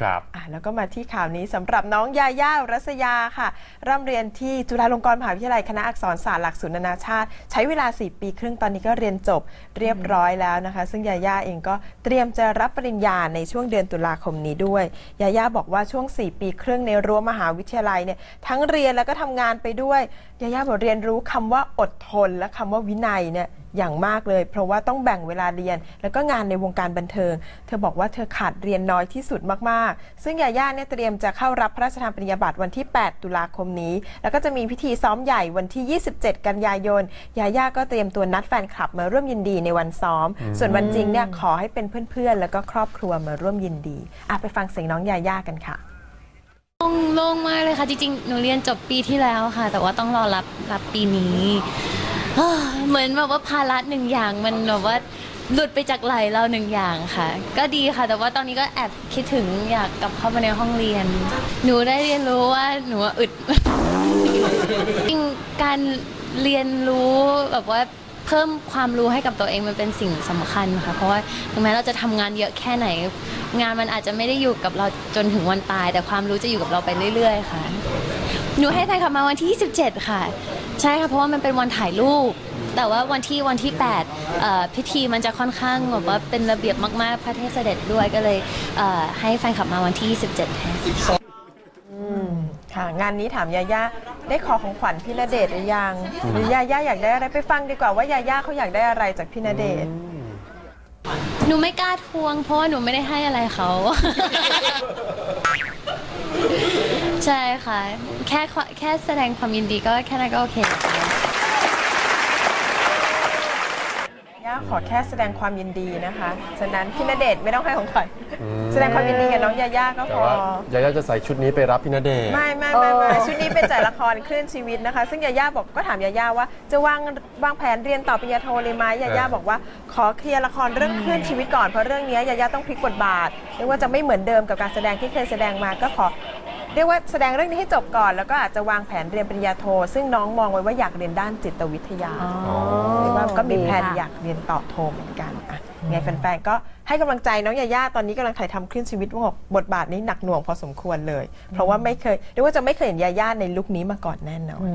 ครับแล้วก็มาที่ข่าวนี้สำหรับน้องยาย่ารัศยาค่ะ ร่ำเรียนที่จุฬาลงกรณ์มหาวิทยาลัยคณะอักษรศาสตร์หลักสูตรนานาชาติ ใช้เวลา 4 ปีครึ่งตอนนี้ก็เรียนจบเรียบร้อยแล้วนะคะ ซึ่งยาย่าเองก็เตรียมจะรับปริญญาในช่วงเดือนตุลาคมนี้ด้วย ยาย่าบอกว่าช่วง 4 ปีครึ่งในรั้วมหาวิทยาลัยเนี่ยทั้งเรียนแล้วก็ทำงานไปด้วย ยาย่าบอกเรียนรู้คำว่าอดทน และคำว่าวินัยเนี่ยอย่างมากเลย เพราะว่าต้องแบ่งเวลาเรียน แล้วก็งานในวงการบันเทิง เธอบอกว่าเธอขาดเรียนน้อยที่สุดมากๆซึ่งยาย่าเนี่ยเตรียมจะเข้ารับพระราชทานปริญญาบัตรวันที่ 8 ตุลาคมนี้ แล้วก็จะมีพิธีซ้อมใหญ่วันที่ 27 กันยายน ยาย่าก็เตรียมตัวนัดแฟนคลับมาร่วมยินดีในวันซ้อม ส่วนวันจริงเนี่ยขอให้เป็นเพื่อนๆ แล้วก็ครอบครัวมาร่วมยินดีอะไปฟังเสียงน้องยาย่ากันค่ะโล่งโล่งมากเลยค่ะ จริงๆ หนูเรียนจบปีที่แล้วค่ะ แต่ว่าต้องรอรับรับปีนี้อ่าเหมือนแบบว่าภาระหนึ่งอย่างมันแบบว่า หลุดไปจากไหลเราหนึ่งอย่างค่ะ ก็ดีค่ะ แต่ว่าตอนนี้ก็แอบคิดถึงอยากกลับเข้ามาในห้องเรียน หนูได้เรียนรู้ว่าหนูอึดจริงการเรียนรู้แบบว่าเพิ่มความรู้ให้กับตัวเองมันเป็นสิ่งสำคัญค่ะ เพราะว่าถึงแม้เราจะทำงานเยอะแค่ไหน งานมันอาจจะไม่ได้อยู่กับเราจนถึงวันตาย แต่ความรู้จะอยู่กับเราไปเรื่อย ๆ ค่ะ หนูให้แฟนคลับมาวันที่ 27 ค่ะ ใช่ค่ะเพราะว่ามันเป็นวันถ่ายรูป แต่ว่าวันที่วันที่8เอ่อพิธีมันจะค่อนข้างแบบว่าเป็นระเบียบมากๆ พระเทศเสด็จด้วยก็เลยเอ่อให้แฟนคลับมาวันที่ 27แทนค่ะงานนี้ถามยาย่าได้ขอของขวัญพี่ณเดชน์หรือยัง หรือยาย่าอยากได้อะไรไปฟังดีกว่าว่ายาย่าเขาอยากได้อะไรจากพี่ณเดชน์หนูไม่กล้าทวงเพราะว่าหนูไม่ได้ให้อะไรเขา ใช่ค่ะ แค่ขอแค่แสดงความยินดีก็แค่นั้นก็โอเคแล้ว ย่า ขอแค่แสดงความยินดีนะคะฉะนั้นพี่ณเดชน์ไม่ต้องให้ของขวัญอืม แสดงความยินดีกับน้องยาย่าก็แต่พอ ว่ายาย่าจะใส่ชุดนี้ไปรับพี่ณเดชน์ ไม่ไม่ไม่ไม่ชุดนี้เป็นจ่ายละครคลื่นชีวิตนะคะ ซึ่งยาย่าบอกก็ถามยาย่าว่า จะวางวางแผนเรียนต่อปริญญาโทเลยไหมยาย่าเออ บอกว่าขอเคลียร์ละครเรื่องคลื่นชีวิตก่อนเพราะเรื่องนี้ยาย่าต้องพลิกบทบาทเรียกว่าจะไม่เหมือนเดิมกับการแสดงที่เคยแสดงมาก็ขอ เรียกว่าแสดงเรื่องนี้ให้จบก่อน แล้วก็อาจจะวางแผนเรียนปริญญาโท ซึ่งน้องมองไว้ว่าอยากเรียนด้านจิตวิทยาเรียกว่าก็มีแผนอยากเรียนต่อโทเหมือนกันอะยังไงแฟนๆก็ให้กำลังใจน้องยาย่าตอนนี้กำลังถ่ายทำคลื่นชีวิตว่าบทบาทนี้หนักหน่วงพอสมควรเลย เพราะว่าไม่เคยเรียกว่าจะไม่เคยเห็นยาย่าในลุคนี้มาก่อนแน่นอน